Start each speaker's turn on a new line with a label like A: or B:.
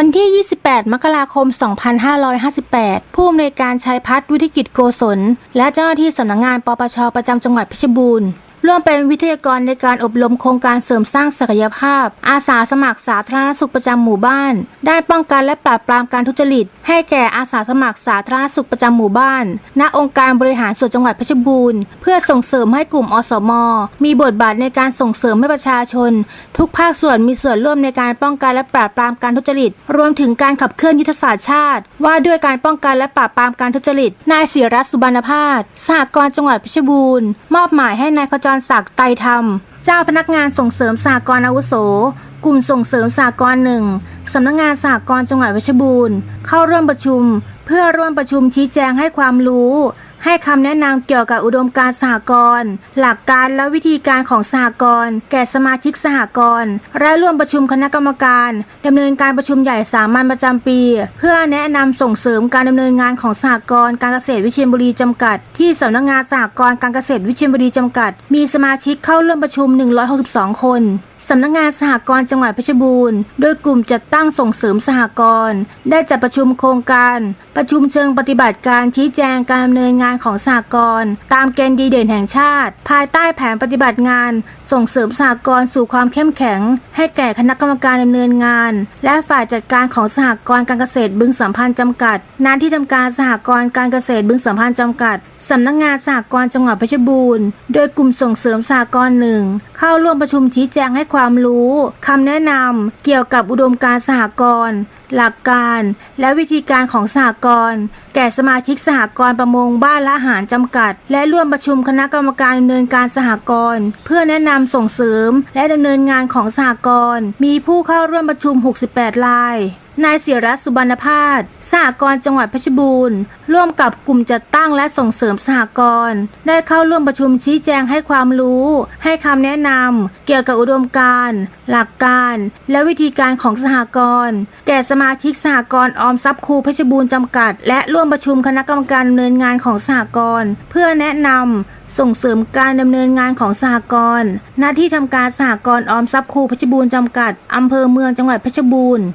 A: วันที่ 28 มกราคม 2558 ผู้อำนวยการชัยพัฒน์วิธิกิจโกศล และเจ้าหน้าที่สำนักงงานปปชประจำจังหวัดเพชรบูรณ์ ร่วมเป็นวิทยากรในการอบรมโครงการเสริมสร้างศักยภาพ อาสาสมัครสาธารณสุขประจำหมู่บ้าน ได้ป้องกันและปราบปรามการทุจริต ให้แก่อาสาสมัครสาธารณสุขประจำหมู่บ้าน ณ องค์การบริหารส่วนจังหวัดเพชรบูรณ์ เพื่อส่งเสริมให้กลุ่มอสม มีบทบาทในการส่งเสริมให้ประชาชน ทุกภาคส่วนมีส่วนร่วมในการป้องกันและปราบปรามการทุจริต รวมถึงการขับเคลื่อนยุทธศาสตร์ชาติ ว่าด้วยการป้องกันและปราบปรามการทุจริต นายศิรัตน์สุบรรณพาสสหกรณ์จังหวัดเพชรบูรณ์ มอบหมายให้นายขจรศักดิ์ไตรธรรม เจ้าพนักงานส่งเสริมสากรอาวุโส กลุ่มส่งเสริมสากรหนึ่งสำนักงานสากรจังหวัดเพชรบูรณ์ เข้าร่วมประชุม เพื่อร่วมประชุมชี้แจงให้ความรู้ ให้คำแนะนำเกี่ยวกับอุดมการณ์สหกรณ์หลักการและวิธีการของสหกรณ์แก่สมาชิกสหกรณ์และร่วมประชุมคณะกรรมการดำเนินการประชุมใหญ่สามัญประจำปี เพื่อแนะนำส่งเสริมการดำเนินงานของสหกรณ์การเกษตรวิเชียรบุรีจำกัด ที่สำนักงานสหกรณ์การเกษตรวิเชียรบุรีจำกัด มีสมาชิกเข้าร่วมประชุม 162 คน สำนักงานสหกรณ์จังหวัดเพชรบูรณ์ โดยกลุ่มจัดตั้งส่งเสริมสหกรณ์ได้จัดประชุมโครงการ ประชุมเชิงปฏิบัติการชี้แจงการดำเนินงานของสหกรณ์ตามเกณฑ์ดีเด่นแห่งชาติ ภายใต้แผนปฏิบัติงาน ส่งเสริมสหกรณ์สู่ความเข้มแข็ง ให้แก่คณะกรรมการดำเนินงาน และฝ่ายจัดการของสหกรณ์การเกษตรบึงสัมพันธ์จำกัดณที่ทำการสหกรณ์การเกษตรบึงสัมพันธ์จำกัด สำนักงงานสหกรณ์จังหวัดเพชรบูรณ์ โดยกลุ่มส่งเสริมสหกรณ์หนึ่งเข้าร่วมประชุมชี้แจงให้ความรู้คำแนะนำเกี่ยวกับอุดมการสหกรณ์หลักการและวิธีการของสหกรณ์แก่สมาชิกสหกรณ์ประมงบ้านละหารจำกัด และร่วมประชุมคณะกรรมการดำเนินการสหกรณ์เพื่อแนะนำส่งเสริม และดำเนินงานของสหกรณ์มีผู้เข้าร่วมประชุม 68 ราย นายเสียรัตสุบรรณพาสสหกรณ์จังหวัดเพชรบูรณ์ ร่วมกับกลุ่มจัดตั้งและส่งเสริมสหกรณ์ได้เข้าร่วมประชุมชี้แจงให้ความรู้ ให้คำแนะนำเกี่ยวกับอุดมการณ์หลักการ และวิธีการของสหกรณ์แก่สมาชิกสหกรณ์ออมทรัพย์ครูเพชรบูรณ์จำกัด และร่วมประชุมคณะกรรมการดำเนินงานของสหกรณ์เพื่อแนะนำส่งเสริมการดำเนินงานของสหกรณ์หน้าที่ทำการสหกรณ์ออมทรัพย์ครูเพชรบูรณ์จำกัดอำเภอเมืองจังหวัดเพชรบูรณ์